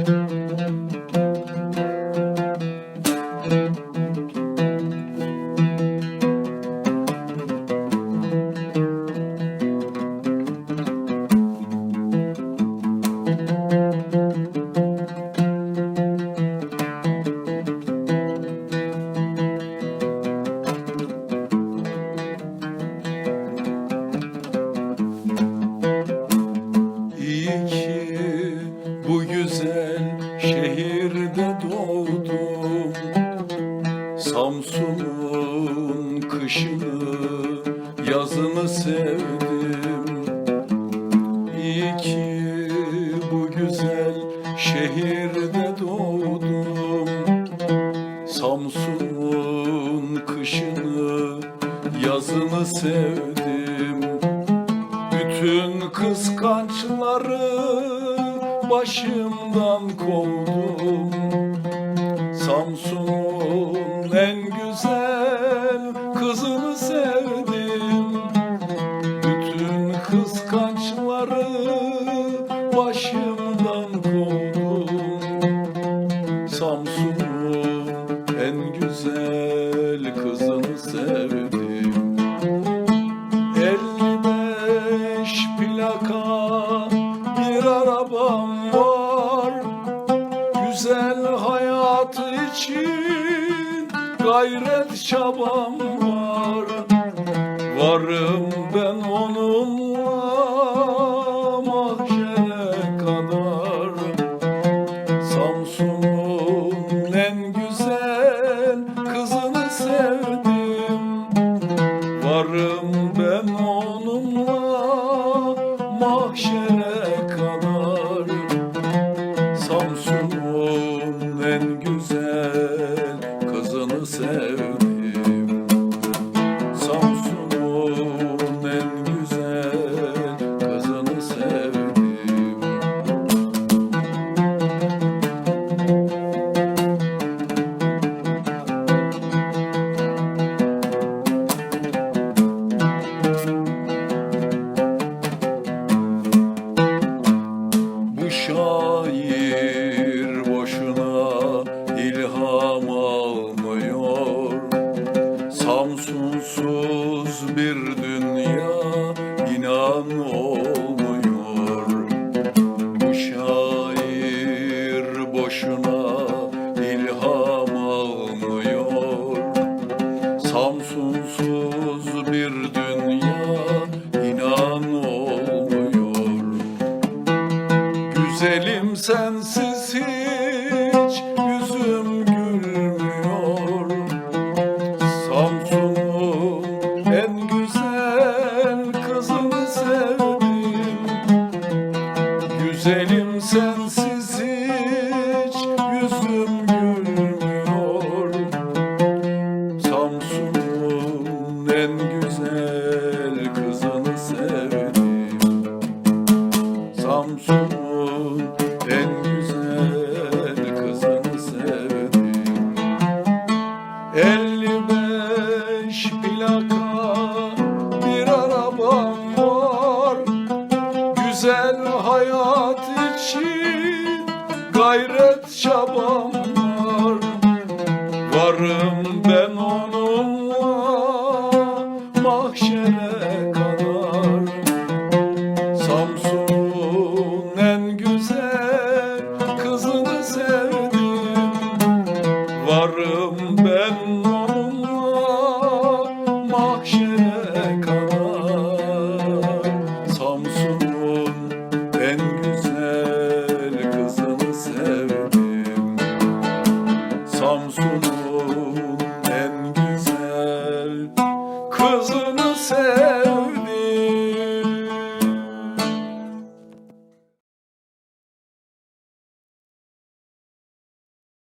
İyi Samsun'un kışını, yazını sevdim. İyi ki bu güzel şehirde doğdum. Samsun'un kışını, yazını sevdim. Bütün kıskançları başımdan kovdum Samsun'un en güzel kızını sevdim. Bütün kıskançları başımdan kovdum Samsun'un en güzel gayret çabam var. Varım ben onunla mahşere kadar. Samsun'un en güzel kızını sevdim ilham almıyor Samsunsuz bir dünya inan olmuyor. Bu şair boşuna ilham almıyor. Samsunsuz bir dünya inan olmuyor. Güzelim sensiz hiç Güzel hayat için gayret çabam var. Varım ben onunla mahşere kadar. Samsun'un en güzel kızını sevdim. Varım ben onunla mahşere